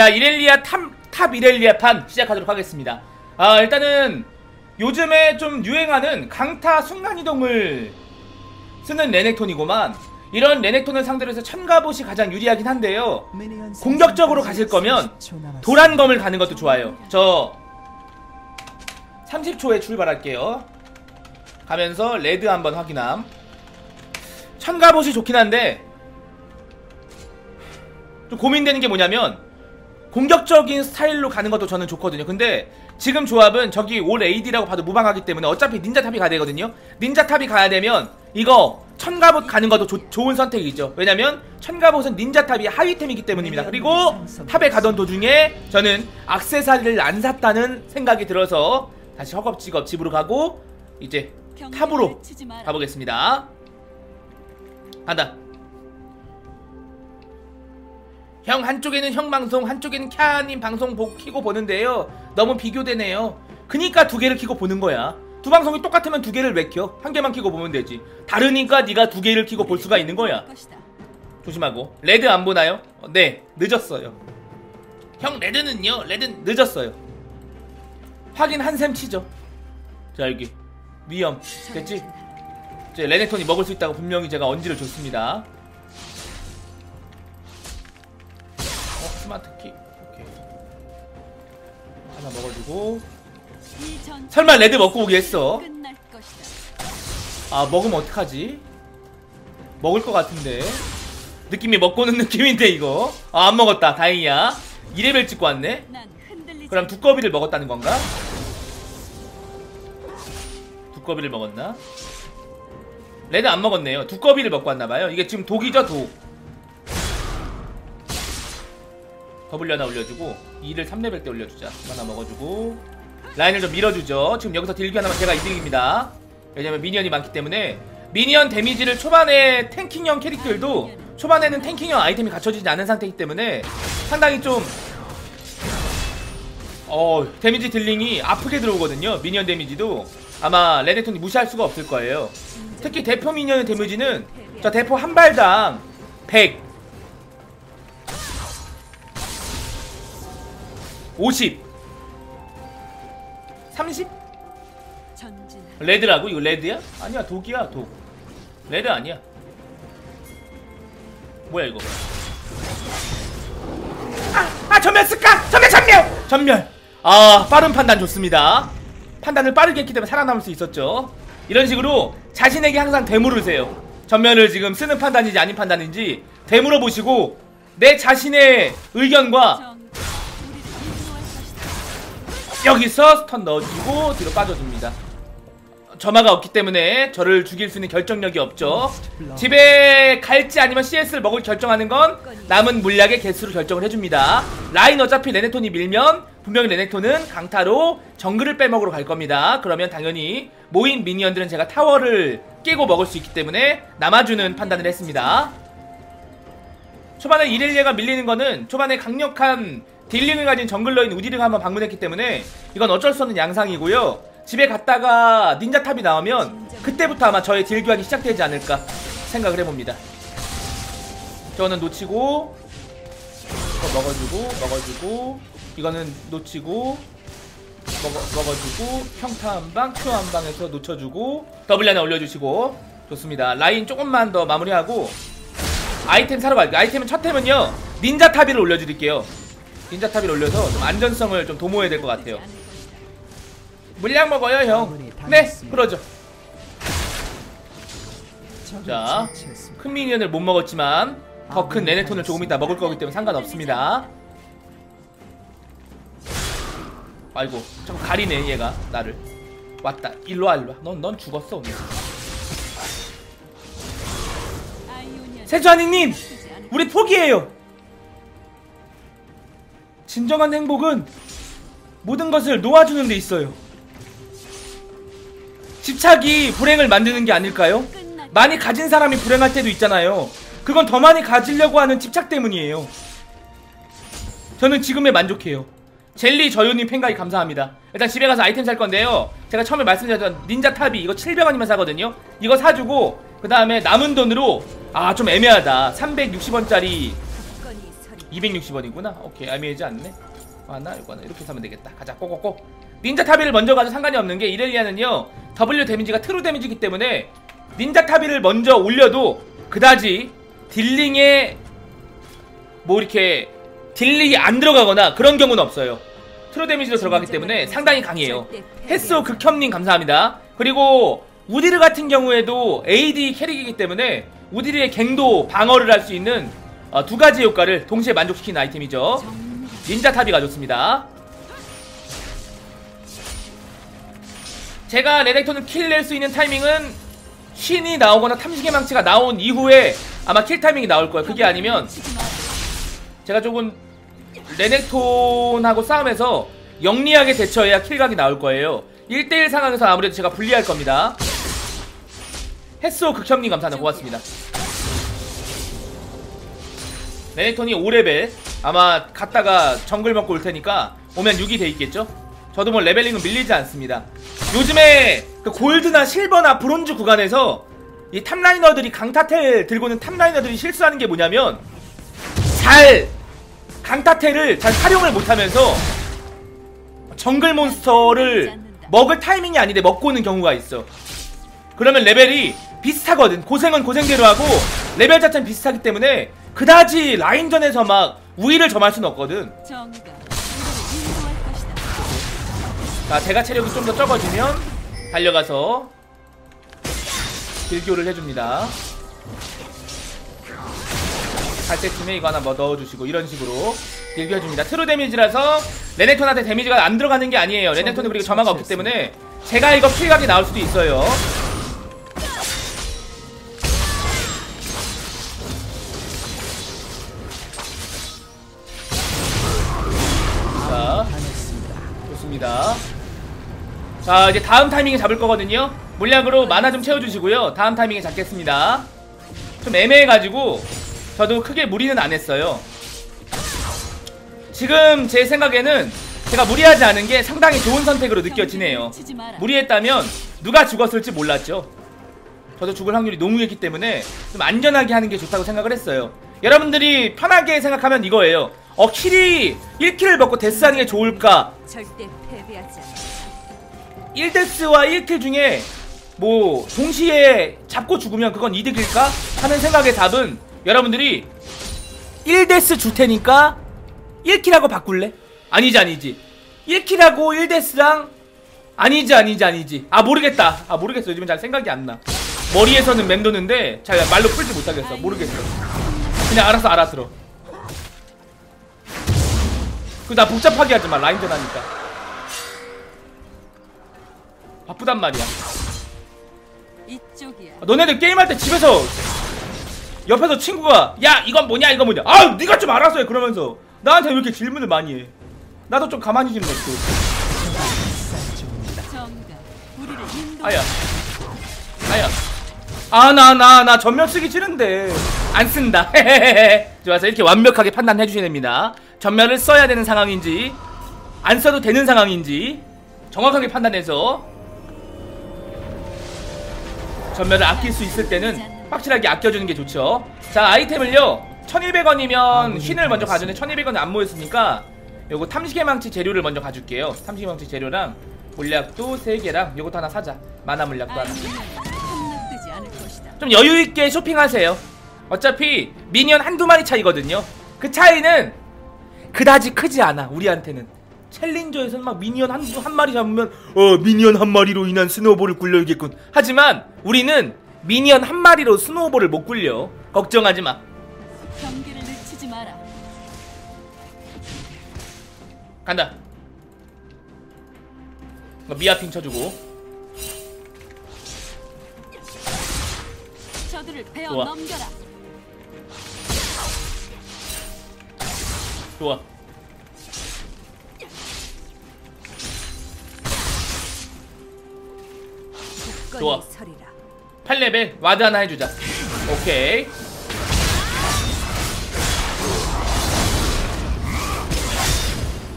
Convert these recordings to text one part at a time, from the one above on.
자 이렐리아 탑, 탑 이렐리아 판 시작하도록 하겠습니다. 아 일단은 요즘에 좀 유행하는 강타 순간이동을 쓰는 레넥톤이고만 이런 레넥톤을 상대로 해서 천가봇이 가장 유리하긴 한데요. 공격적으로 가실 거면 도란검을 가는 것도 좋아요. 저 30초에 출발할게요. 가면서 레드 한번 확인함. 천가봇이 좋긴 한데 좀 고민되는 게 뭐냐면 공격적인 스타일로 가는 것도 저는 좋거든요. 근데 지금 조합은 저기 올 AD라고 봐도 무방하기 때문에 어차피 닌자 탑이 가야 되거든요. 닌자 탑이 가야 되면 이거 천가봇 가는 것도 조, 좋은 선택이죠. 왜냐면 천가봇은 닌자 탑이 하위템이기 때문입니다. 그리고 탑에 가던 도중에 저는 악세사리를 안 샀다는 생각이 들어서 다시 허겁지겁 집으로 가고 이제 탑으로 가보겠습니다. 간다 형 한쪽에는 형 방송 한쪽에는 캬님 방송 보, 키고 보는데요. 너무 비교되네요. 그니까 두 개를 키고 보는 거야. 두 방송이 똑같으면 두 개를 왜 켜? 한 개만 키고 보면 되지. 다르니까 네가 두 개를 키고 볼 수가 있는 거야. 조심하고. 레드 안 보나요? 어, 네. 늦었어요. 형 레드는요? 레드는 늦었어요. 확인 한 셈 치죠. 자 여기. 위험. 됐지? 이제 레넥톤이 먹을 수 있다고 분명히 제가 언지를 줬습니다 스마트키. 오케이. 하나 먹어주고. 설마 레드 먹고 오겠어? 아 먹으면 어떡하지? 먹을 것 같은데. 느낌이 먹고 오는 느낌인데 이거. 아 안 먹었다. 다행이야. 2레벨 찍고 왔네. 그럼 두꺼비를 먹었다는 건가? 두꺼비를 먹었나? 레드 안 먹었네요. 두꺼비를 먹고 왔나봐요. 이게 지금 독이죠 독 더블 하나 올려주고 2를 3레벨 때 올려주자. 하나 먹어주고 라인을 좀 밀어주죠. 지금 여기서 딜기 하나만 제가 2등입니다. 왜냐면 미니언이 많기 때문에 미니언 데미지를 초반에 탱킹형 캐릭들도 초반에는 탱킹형 아이템이 갖춰지지 않은 상태이기 때문에 상당히 좀 어, 데미지 딜링이 아프게 들어오거든요. 미니언 데미지도. 아마 레네톤이 무시할 수가 없을 거예요. 특히 대포 미니언의 데미지는 저 대포 한 발당 100 50 30? 레드라고? 이거 레드야? 아니야 독이야 독 레드 아니야 뭐야 이거 아! 아 전멸 쓸까? 전멸 전멸! 전멸 아 빠른 판단 좋습니다 판단을 빠르게 했기 때문에 살아남을 수 있었죠 이런 식으로 자신에게 항상 되물으세요 전면을 지금 쓰는 판단인지 아닌 판단인지 되물어 보시고 내 자신의 의견과 여기서 스턴 넣어주고 뒤로 빠져줍니다 점화가 없기 때문에 저를 죽일 수 있는 결정력이 없죠 집에 갈지 아니면 CS를 먹을 결정하는 건 남은 물약의 개수로 결정을 해줍니다 라인 어차피 레네톤이 밀면 분명히 레넥톤은 강타로 정글을 빼먹으러 갈 겁니다. 그러면 당연히 모인 미니언들은 제가 타워를 깨고 먹을 수 있기 때문에 남아주는 판단을 했습니다. 초반에 이렐리아가 밀리는 거는 초반에 강력한 딜링을 가진 정글러인 우디를 한번 방문했기 때문에 이건 어쩔 수 없는 양상이고요. 집에 갔다가 닌자탑이 나오면 그때부터 아마 저의 딜 교환이 시작되지 않을까 생각을 해봅니다. 저는 놓치고 먹어주고 먹어주고 이거는 놓치고 먹어, 먹어주고 평타 한방 큐 한방에서 놓쳐주고 더블 하나 올려주시고 좋습니다 라인 조금만 더 마무리하고 아이템 사러 갈게요 아이템은 첫 템은요 닌자 타비를 올려드릴게요 닌자 타비를 올려서 좀 안전성을 좀 도모해야 될 것 같아요. 물량 먹어요 형 네 그러죠. 자 큰 미니언을 못 먹었지만 더큰 네네톤을 조금 이따 먹을 거기 때문에 상관없습니다. 아이고 자꾸 가리네 얘가 나를. 왔다 일로와 일로와. 넌, 넌 죽었어 오늘. 세주아니님 우리 포기해요 진정한 행복은 모든 것을 놓아주는 데 있어요. 집착이 불행을 만드는 게 아닐까요? 많이 가진 사람이 불행할 때도 있잖아요. 그건 더 많이 가지려고 하는 집착 때문이에요. 저는 지금에 만족해요. 젤리 저요님 팬가입 감사합니다. 일단 집에 가서 아이템 살 건데요. 제가 처음에 말씀드렸던 닌자 탑이 이거 700원이면 사거든요. 이거 사주고 그 다음에 남은 돈으로 아 좀 애매하다. 360원짜리 260원이구나. 오케이 애매하지 않네. 하나 이거 하나 이렇게 사면 되겠다. 가자 꼬꼬꼬 닌자 타비를 먼저 가도 상관이 없는 게 이렐리아는요 W 데미지가 트루 데미지이기 때문에 닌자 타비를 먼저 올려도 그다지 딜링에 뭐 이렇게 딜링이 안 들어가거나 그런 경우는 없어요. 트루 데미지로 들어가기 때문에 상당히 강해요. 햇소 극혐님 감사합니다. 그리고 우디르 같은 경우에도 AD 캐릭이기 때문에 우디르의 갱도 방어를 할 수 있는 어, 두 가지 효과를 동시에 만족시키는 아이템이죠. 닌자 탑이 가좋습니다. 제가 레넥톤을 킬 낼 수 있는 타이밍은 신이 나오거나 탐식의 망치가 나온 이후에 아마 킬 타이밍이 나올 거예요. 그게 아니면 제가 조금 레넥톤하고 싸움에서 영리하게 대처해야 킬각이 나올 거예요. 1대1 상황에서 아무래도 제가 불리할 겁니다. 햇소 극혐님 감사합니다. 고맙습니다 레넥톤이 5레벨. 아마 갔다가 정글 먹고 올 테니까 오면 6이 돼 있겠죠? 저도 뭐 레벨링은 밀리지 않습니다. 요즘에 그 골드나 실버나 브론즈 구간에서 이 탑라이너들이 강타텔 들고는 탑라이너들이 실수하는 게 뭐냐면 잘 강타텔을 잘 활용을 못하면서 정글 몬스터를 먹을 타이밍이 아닌데 먹고 오는 경우가 있어. 그러면 레벨이 비슷하거든. 고생은 고생대로 하고 레벨 자체는 비슷하기 때문에 그다지 라인전에서 막 우위를 점할 수는 없거든. 자 제가 체력이 좀 더 적어지면 달려가서 딜교를 해줍니다. 갈 때쯤에 이거 하나 뭐 넣어주시고 이런 식으로 딜교 해줍니다. 트루 데미지라서 레넥톤한테 데미지가 안 들어가는 게 아니에요. 레넥톤이 그리고 점화가 없기 때문에 제가 이거 킬각이 나올 수도 있어요 자 이제 다음 타이밍에 잡을 거거든요. 물량으로 만화 좀 채워주시고요. 다음 타이밍에 잡겠습니다. 좀 애매해가지고 저도 크게 무리는 안 했어요. 지금 제 생각에는 제가 무리하지 않은 게 상당히 좋은 선택으로 느껴지네요. 무리했다면 누가 죽었을지 몰랐죠. 저도 죽을 확률이 농후했기 때문에 좀 안전하게 하는 게 좋다고 생각을 했어요. 여러분들이 편하게 생각하면 이거예요. 어 킬이 1킬을 먹고 데스하는 게 좋을까. 1데스와 1킬 중에 뭐 동시에 잡고 죽으면 그건 이득일까? 하는 생각의 답은 여러분들이 1데스 줄 테니까 1킬하고 바꿀래? 아니지 아니지. 1킬하고 1데스랑 아니지 아니지 아니지. 아 모르겠다. 아 모르겠어. 요즘엔 잘 생각이 안나. 머리에서는 맴도는데 잘 말로 풀지 못하겠어. 모르겠어. 그냥 알아서 알아들어. 그나 복잡하게 하지마. 라인전 하니까 바쁘단 말이야. 이쪽이야. 아, 너네들 게임할 때 집에서 옆에서 친구가 야 이건 뭐냐 이건 뭐냐. 아 네가 좀 알아서 해 그러면서. 나한테 왜 이렇게 질문을 많이 해? 나도 좀 가만히 좀 냅둬 우리를 인도. 아야. 아야. 아 나 나 나 전면 쓰기 싫은데. 안 쓴다. 좋아서 이렇게 완벽하게 판단해 주셔야 됩니다. 전면을 써야 되는 상황인지 안 써도 되는 상황인지 정확하게 판단해서 전면을 아낄 수 있을 때는 확실하게 아껴주는 게 좋죠. 자 아이템을요. 1200원이면 흰을 먼저 가져네 1200원이 안 모였으니까 요거 탐식의 망치 재료를 먼저 가줄게요. 탐식의 망치 재료랑 물약도 3개랑 요것도 하나 사자. 만화 물약도 하나. 좀 여유있게 쇼핑하세요. 어차피 미니언 한두 마리 차이거든요. 그 차이는 그다지 크지 않아 우리한테는 챌린저에서는 막 미니언 한, 한 마리 잡으면 어 미니언 한 마리로 인한 스노우볼을 굴려야겠군 하지만 우리는 미니언 한 마리로 스노우볼을 못 굴려 걱정하지 마 경기를 늦추지 마라. 간다 이거 미아핑 쳐주고 저들을 베어 좋아. 넘겨라. 좋아 좋아. 서리라. 8레벨 와드 하나 해주자. 오케이.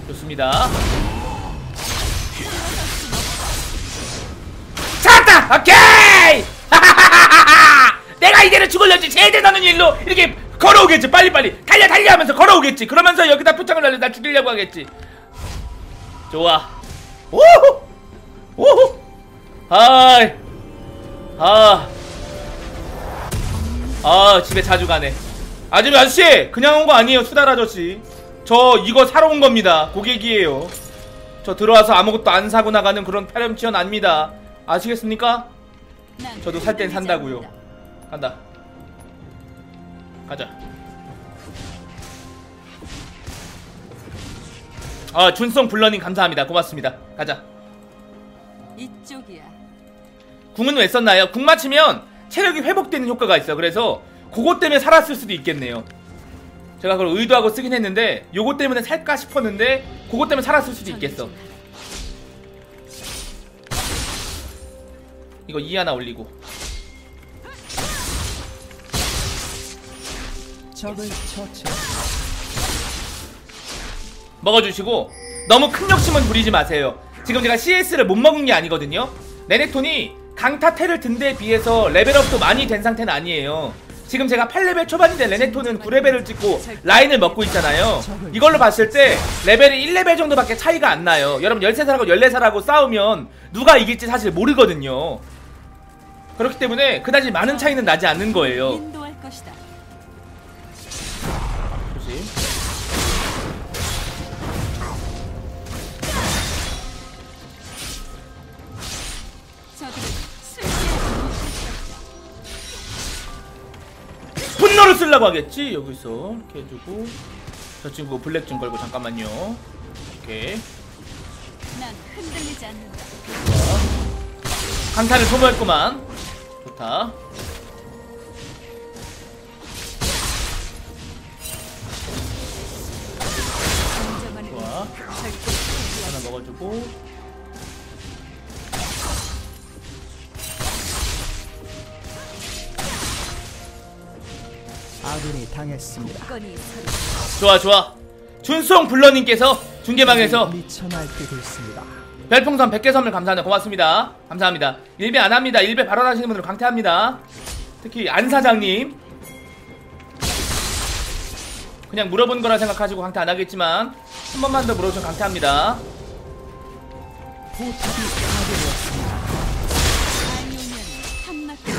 좋습니다. 찾았다! 오케이! 내가 이대로 죽을려지. 제대 너는 일로 이렇게 걸어오겠지. 빨리빨리. 달려 달려 하면서 걸어오겠지. 그러면서 여기다 표창을 날려 날 죽이려고 하겠지. 좋아. 오호! 오호! 아이 아. 아 집에 자주 가네. 아줌마 아저씨! 그냥 온 거 아니에요 수달 아저씨. 저 이거 사러 온 겁니다. 고객이에요. 저 들어와서 아무것도 안 사고 나가는 그런 파렴치현 아닙니다. 아시겠습니까? 난 저도 살 땐 산다고요. 간다. 가자. 아 준성 블러닝 감사합니다. 고맙습니다. 가자. 이쪽이야. 궁은 왜 썼나요? 궁 맞히면 체력이 회복되는 효과가 있어 그래서 그것 때문에 살았을 수도 있겠네요. 제가 그걸 의도하고 쓰긴 했는데 요것 때문에 살까 싶었는데 그것 때문에 살았을 수도 있겠어. 이거 이 하나 올리고. 먹어주시고 너무 큰 욕심은 부리지 마세요. 지금 제가 CS를 못 먹은 게 아니거든요. 레넥톤이 강타테를 든 데에 비해서 레벨업도 많이 된 상태는 아니에요. 지금 제가 8레벨 초반인데 레넥톤은 9레벨을 찍고 라인을 먹고 있잖아요. 이걸로 봤을 때 레벨이 1레벨 정도밖에 차이가 안 나요. 여러분 13살하고 14살하고 싸우면 누가 이길지 사실 모르거든요. 그렇기 때문에 그다지 많은 차이는 나지 않는 거예요 분노를 쓰려고 하겠지? 여기서 이렇게 해주고. 저 친구 블랙 좀 걸고 잠깐만요. 오케이 난 흔들리지 않는다. 강타를 소모했구만. 좋다. 좋아. 하나 먹어주고 아군이 당했습니다. 좋아 좋아. 준송 블러님께서 중계방에서. 별풍선 100개 선물 감사합니다. 고맙습니다. 감사합니다. 일배 안 합니다. 일배 발언하시는 분들 강퇴합니다. 특히 안 사장님. 그냥 물어본 거라 생각하시고 강퇴 안 하겠지만 한 번만 더 물어주면 강퇴합니다.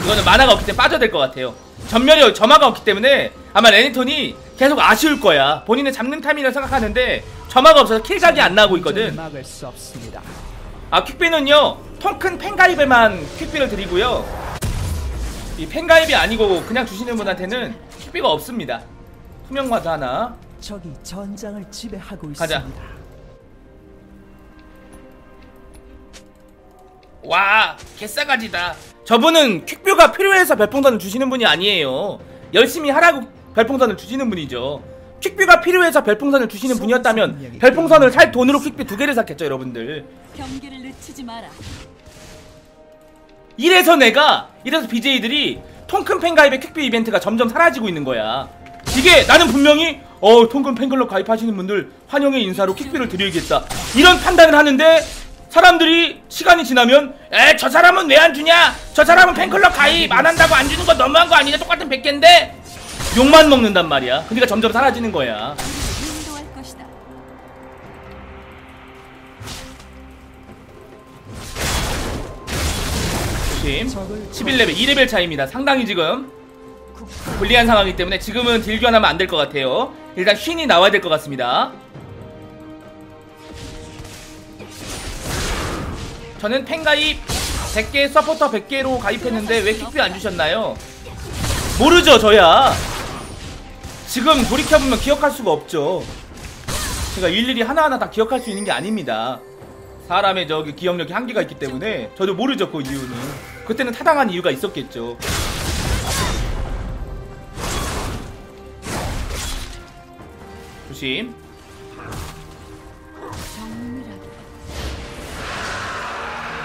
이거는 만화가 없기 때문에 빠져야 될 것 같아요. 전멸이 점화가 없기 때문에 아마 레니톤이 계속 아쉬울 거야. 본인은 잡는 타이밍을 생각하는데 점화가 없어서 킬각이 안 나고 있거든. 아 퀵비는요 통큰 팬가입에만 퀵비를 드리고요. 이 팬가입이 아니고 그냥 주시는 분한테는 퀵비가 없습니다. 투명과도 하나. 가자. 와 개싸가지다. 저분은 퀵뷰가 필요해서 별풍선을 주시는 분이 아니에요. 열심히 하라고 별풍선을 주시는 분이죠. 퀵뷰가 필요해서 별풍선을 주시는 분이었다면 별풍선을 살 돈으로 퀵뷰 두 개를 샀겠죠, 여러분들. 경기를 늦추지 마라. 이래서 내가 이래서 BJ들이 통큰 팬가입의 퀵뷰 이벤트가 점점 사라지고 있는 거야. 이게 나는 분명히 어 통큰 팬클럽 가입하시는 분들 환영의 인사로 퀵뷰를 드려야겠다 이런 판단을 하는데 사람들이 시간이 지나면 에 저 사람은 왜 안 주냐? 저 사람은 팬클럽 가입 안 한다고 안 주는 건 너무한 거 아니냐? 똑같은 100개인데 욕만 먹는단 말이야. 그러니까 점점 사라지는 거야. 인도할 것이다. 조심. 11레벨 2레벨 차이입니다. 상당히 지금 불리한 상황이기 때문에 지금은 딜 교환하면 안 될 것 같아요. 일단 쉰이 나와야 될 것 같습니다 저는 팬 가입 100개 서포터 100개로 가입했는데 왜 킥뷰 안 주셨나요? 모르죠 저야. 지금 돌이켜보면 기억할 수가 없죠. 제가 일일이 하나하나 다 기억할 수 있는 게 아닙니다. 사람의 저기 기억력이 한계가 있기 때문에 저도 모르죠 그 이유는. 그때는 타당한 이유가 있었겠죠. 조심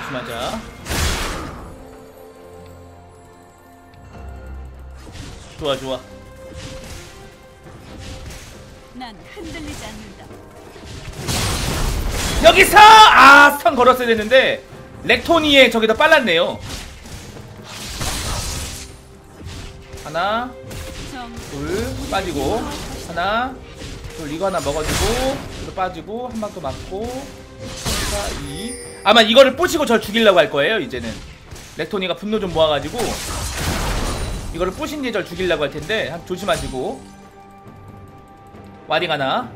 조심하자. 좋아 좋아. 난 흔들리지 않는다. 여기서! 아 스턴 걸었어야 됐는데 렉토니의 저기다 빨랐네요. 하나 정. 둘 빠지고 하나 둘 이거 하나 먹어주고 둘 빠지고 한 방 또 맞고 4 2 아마 이거를 부시고 절 죽이려고 할 거예요 이제는. 렉토니가 분노 좀 모아가지고. 이거를 부신 뒤에 절 죽이려고 할 텐데 한 조심하시고. 와딩 하나.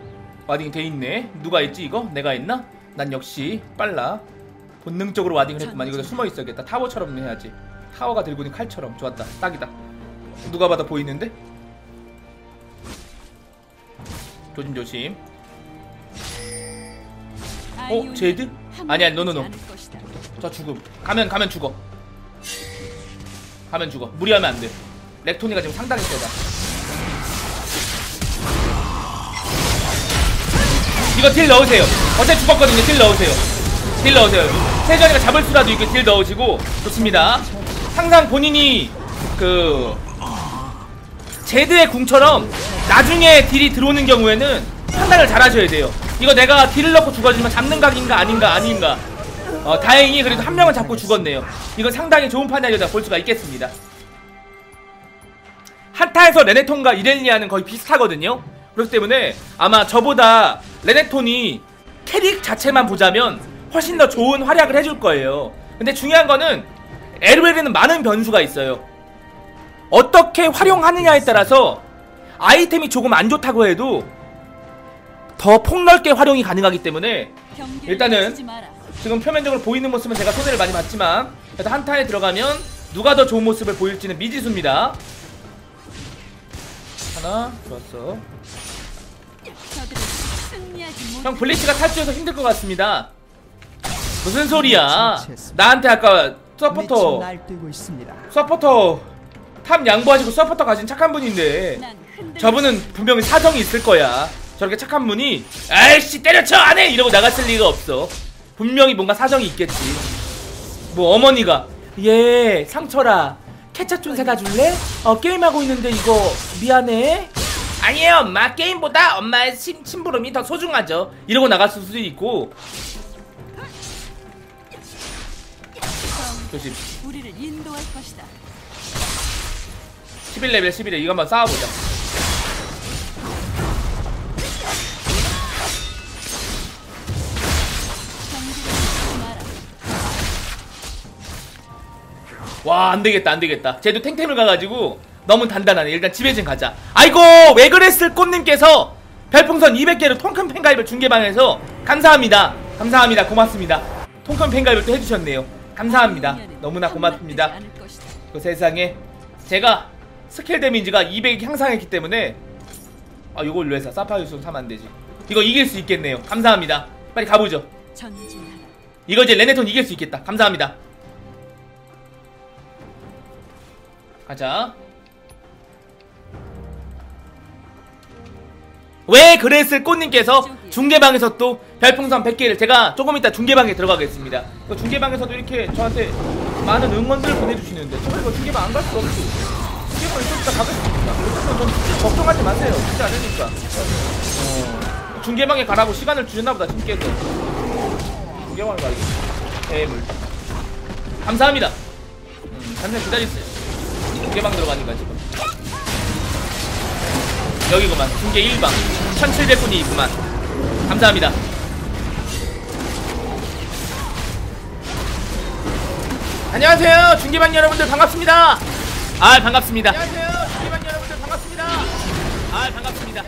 와딩 돼 있네. 누가 했지 이거? 내가 했나? 난 역시 빨라. 본능적으로 와딩을 했구만. 이거 숨어 있어야겠다. 타워처럼 해야지. 타워가 들고 있는 칼처럼. 좋았다. 딱이다. 누가 봐도 보이는데? 조심 조심 아이오니아는 제이드? 아니야, 노노노. 저 죽음. 가면 가면 죽어. 가면 죽어. 무리하면 안돼. 렉토니가 지금 상당히 세다. 이거 딜 넣으세요. 어차피 죽었거든요. 딜 넣으세요. 딜 넣으세요 세전이가 잡을 수라도 이렇게 딜 넣으시고. 좋습니다. 항상 본인이 그 제드의 궁처럼 나중에 딜이 들어오는 경우에는 판단을 잘 하셔야 돼요 이거 내가 딜을 넣고 죽어지면 잡는 각인가 아닌가 아닌가 어, 다행히 그래도 한 명은 잡고 죽었네요. 이건 상당히 좋은 판단이다 볼 수가 있겠습니다. 한타에서 레네톤과 이렐리아는 거의 비슷하거든요. 그렇기 때문에 아마 저보다 레네톤이 캐릭 자체만 보자면 훨씬 더 좋은 활약을 해줄 거예요. 근데 중요한 거는 LOL에는 많은 변수가 있어요. 어떻게 활용하느냐에 따라서 아이템이 조금 안 좋다고 해도 더 폭넓게 활용이 가능하기 때문에 일단은. 지금 표면적으로 보이는 모습은 제가 손해를 많이 봤지만 그래도 한타에 들어가면 누가 더 좋은 모습을 보일지는 미지수입니다 하나 좋았어. 형 블리치가 탈주해서 힘들 것 같습니다 무슨 소리야 나한테 아까 서포터. 서포터 탑 양보하시고 서포터 가진 착한 분인데 저분은 분명히 사정이 있을 거야. 저렇게 착한 분이 아이씨 때려쳐 안해 이러고 나갔을 리가 없어. 분명히 뭔가 사정이 있겠지. 뭐 어머니가 얘 상철아 케찹 좀 사다 줄래? 어 게임하고 있는데 이거 미안해. 아니에요 엄마 게임보다 엄마의 심, 심부름이 더 소중하죠. 이러고 나갔을 수도 있고. 조심. 우리를 인도할 것이다. 11레벨 11에 이거 한번 싸워보자. 와 안되겠다 안되겠다. 쟤도 탱탱을 가가지고 너무 단단하네. 일단 집에 좀 가자. 아이고 왜 그랬을 꽃님께서 별풍선 200개를 통큰 팬가입을 중계방에서 감사합니다. 감사합니다. 고맙습니다. 통큰 팬가입을 또 해주셨네요. 감사합니다. 너무나 고맙습니다. 그 세상에 제가 스킬 데미지가 200 향상했기 때문에 아 요걸 왜 사? 사파이우스 사면 안되지. 이거 이길 수 있겠네요. 감사합니다. 빨리 가보죠. 이거 이제 레네톤 이길 수 있겠다. 감사합니다. 가자. 왜 그랬을 꽃님께서 중계방에서 또 별풍선 100개를 제가 조금 이따 중계방에 들어가겠습니다. 그 중계방에서도 이렇게 저한테 많은 응원들을 보내주시는데 저는 이거 중계방 안 갈 수 없지. 중계방 때 가겠습니다. 좀 걱정하지 마세요. 진짜 않으니까. 어, 중계방에 가라고 시간을 주셨나보다 팀께서. 구경하러 가야겠다. 대물. 감사합니다. 음, 잠깐 기다리세요. 중계방 들어가니까 지금. 여기구만. 중계 1방. 1700분이 있구만. 감사합니다. 안녕하세요. 중계방 여러분들 반갑습니다. 아, 반갑습니다. 안녕하세요. 중계방 여러분들 반갑습니다. 아, 반갑습니다.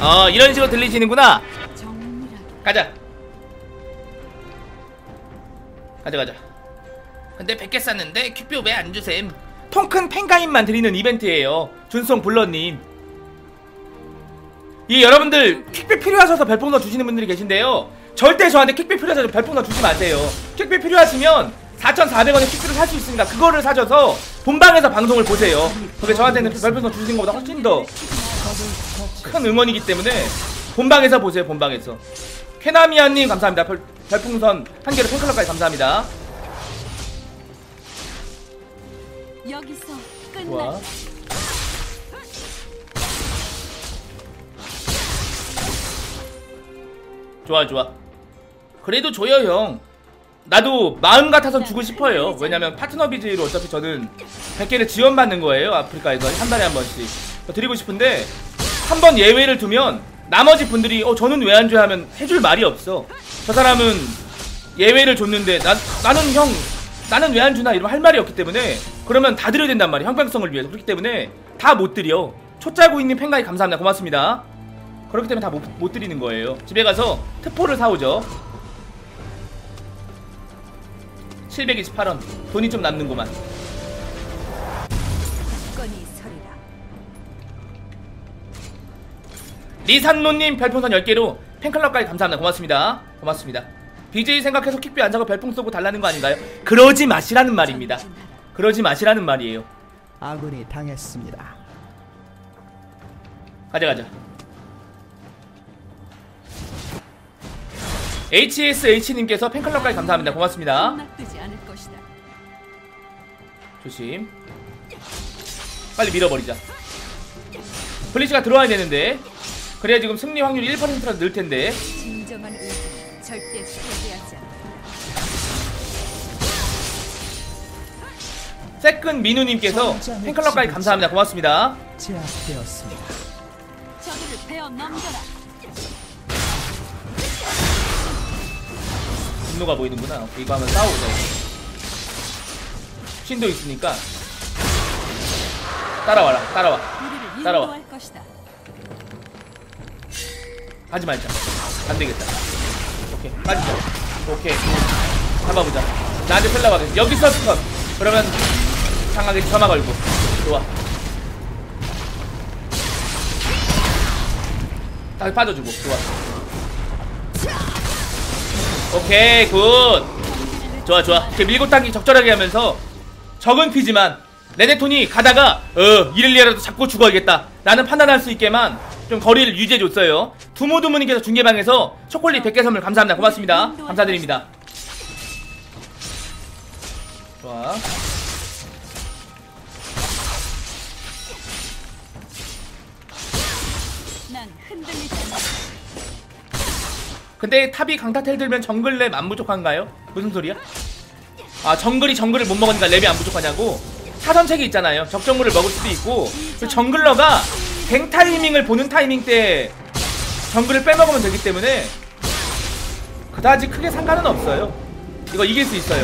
어, 이런 식으로 들리시는구나. 가자. 가자 가자. 근데 100개 쌌는데 큐표 왜 안 주셈? 통큰 팬가입만 드리는 이벤트예요. 준송 블러님. 이 여러분들 퀵비 필요하셔서 별풍선 주시는 분들이 계신데요. 절대 저한테 퀵비 필요하셔서 별풍선 주지 마세요. 퀵비 필요하시면 4,400원에 퀵비를 살수 있으니까 그거를 사셔서 본방에서 방송을 보세요. 그게 저한테는 별풍선 주시는 것보다 훨씬 더 큰 응원이기 때문에 본방에서 보세요. 본방에서. 캐나미아님 감사합니다. 별, 별풍선 한 개로 팬클럽까지 감사합니다. 여기서. 끝나. 좋아 좋아. 그래도 줘요 형. 나도 마음 같아서 주고 싶어요. 왜냐면 파트너 비즈로 어차피 저는 100개를 지원받는 거예요. 아프리카에서 한 달에 한 번씩. 드리고 싶은데 한 번 예외를 두면 나머지 분들이 어 저는 왜 안 줘야 하면 해줄 말이 없어 저 사람은 예외를 줬는데 나, 나는 형 나는 왜 안 주나 이러면 할 말이 없기 때문에 그러면 다 드려야 된단 말이야 형평성을 위해서. 그렇기 때문에 다 못 드려. 초짜고 있는 팬가이 감사합니다. 고맙습니다. 그렇기 때문에 다못 못 드리는 거예요. 집에 가서 특포를 사오죠. 728원. 돈이 좀 남는구만. 리산노님 별풍선 10개로 팬클럽까지 감사합니다. 고맙습니다. 고맙습니다 BJ 생각해서 킥비 안 사고 별풍 쏘고 달라는 거 아닌가요? 그러지 마시라는 말입니다. 그러지 마시라는 말이에요. 아군이 당했습니다. 가자 가자. HSH님께서 팬클럽까지 감사합니다. 고맙습니다. 조심. 빨리 밀어버리자. 블리츠가 들어와야 되는데. 그래야 지금 승리 확률이 1%라도 늘 텐데 세끈 민우님께서 팬클럽까지 감사합니다. 고맙습니다. 제압되었습니다. 저들을 베어 넘겨라. 분노가 보이는구나. 이거 한번 싸우자. 신도 있으니까. 따라와라 따라와 따라와. 하지 말자. 안 되겠다. 오케이 빠지자. 오케이 잡아보자. 나한테 펠라가게 여기서 스턴. 그러면 장하게 점화 걸고. 좋아. 다시 빠져주고. 좋아. 오케이 굿. 좋아 좋아. 이렇게 밀고 당기 적절하게 하면서 적은 피지만 레네톤이 가다가 어 이럴리라도 잡고 죽어야겠다. 나는 판단할 수 있게만 좀 거리를 유지해줬어요. 두무두무님께서 중계방에서 초콜릿 100개 선물 감사합니다. 고맙습니다. 감사드립니다. 좋아 근데 탑이 강타텔 들면 정글 랩 안 부족한가요? 무슨 소리야? 아 정글이 정글을 못 먹으니까 랩이 안 부족하냐고? 사선책이 있잖아요. 적정글을 먹을 수도 있고. 그 정글러가 갱 타이밍을 보는 타이밍 때 정글을 빼먹으면 되기 때문에 그다지 크게 상관은 없어요. 이거 이길 수 있어요.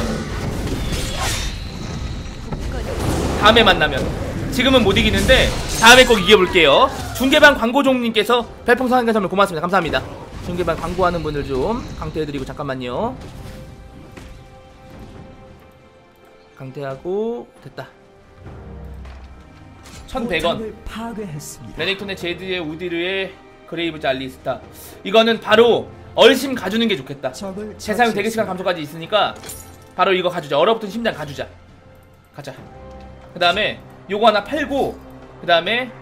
다음에 만나면. 지금은 못 이기는데 다음에 꼭 이겨볼게요. 중계방 광고종님께서 별풍선 한개 선물 고맙습니다. 감사합니다 중계방 광고하는 분들 좀 강퇴해드리고 잠깐만요. 강퇴하고 됐다. 1100원. 포탑을 파괴했습니다. 레넥톤의 제드의 우디르의 그레이브 잘리스타. 이거는 바로 얼심 가주는 게 좋겠다. 세상 대기 시간 처치했습니다. 감소까지 있으니까 바로 이거 가주자. 얼어붙은 심장 가주자. 가자. 그 다음에 요거 하나 팔고 그 다음에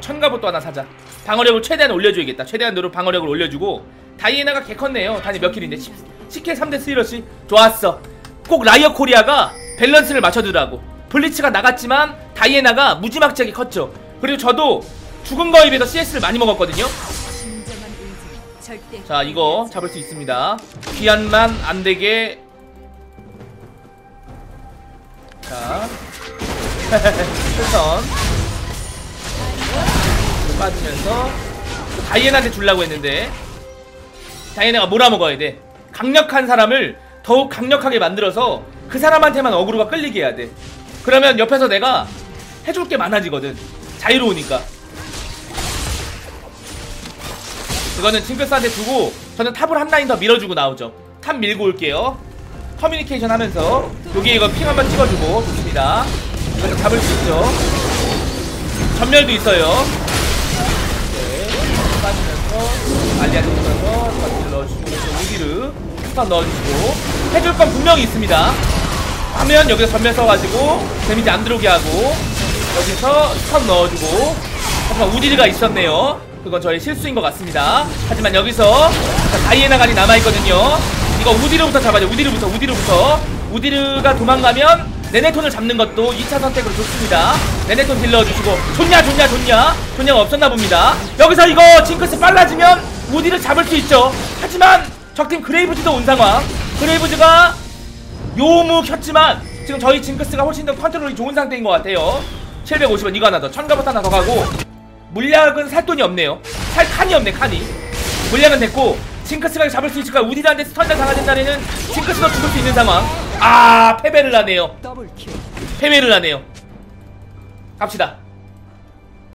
천가봇도 하나 사자 방어력을 최대한 올려줘야겠다. 최대한으로 방어력을 올려주고 다이애나가 개 컸네요. 단위 몇 킬인데? 10, 10킬 3대 스위러시. 좋았어. 꼭 라이어 코리아가 밸런스를 맞춰주더라고. 블리츠가 나갔지만 다이애나가 무지막지하게 컸죠. 그리고 저도 죽은 거에 비해서 CS를 많이 먹었거든요. 자 이거 잡을 수 있습니다. 귀한만 안되게. 자. 패턴 빠지면서 다이애나한테 주려고 했는데 다이애나가 몰아먹어야 돼. 강력한 사람을 더욱 강력하게 만들어서 그 사람한테만 어그로가 끌리게 해야 돼. 그러면 옆에서 내가 해줄 게 많아지거든. 자유로우니까. 이거는 징크스한테 두고 저는 탑을 한 라인 더 밀어주고 나오죠. 탑 밀고 올게요. 커뮤니케이션 하면서 여기 이거 핑 한번 찍어주고 좋습니다 이거 잡을 수 있죠. 전멸도 있어요 알리아드 오면서 스턴 넣어주시고 이제 우디르 스턴 넣어주시고 해줄 건 분명히 있습니다. 하면 여기서 전멸 써가지고 데미지 안 들어오게 하고 여기서 스턴 넣어주고 하지만 우디르가 있었네요. 그건 저의 실수인 것 같습니다. 하지만 여기서 자, 다이애나간이 남아있거든요. 이거 우디르부터 잡아야 돼 우디르부터 우디르부터. 우디르가 도망가면 네네톤을 잡는 것도 2차 선택으로 좋습니다. 네네톤 딜 넣어주시고 좋냐 좋냐 좋냐? 좋냐가 없었나 봅니다. 여기서 이거 징크스 빨라지면 우디를 잡을 수 있죠. 하지만 적팀 그레이브즈도 온 상황 그레이브즈가 요무 켰지만 지금 저희 징크스가 훨씬 더 컨트롤이 좋은 상태인 것 같아요. 750원 이거 하나 더. 천가부터 하나 더 가고. 물약은 살 돈이 없네요. 살 칸이 없네 칸이. 물약은 됐고 징크스가 잡을 수 있을까 우디한테 스턴을 당하는 날에는 징크스도 죽을 수 있는 상황. 아 패배를 하네요. 패배를 하네요. 갑시다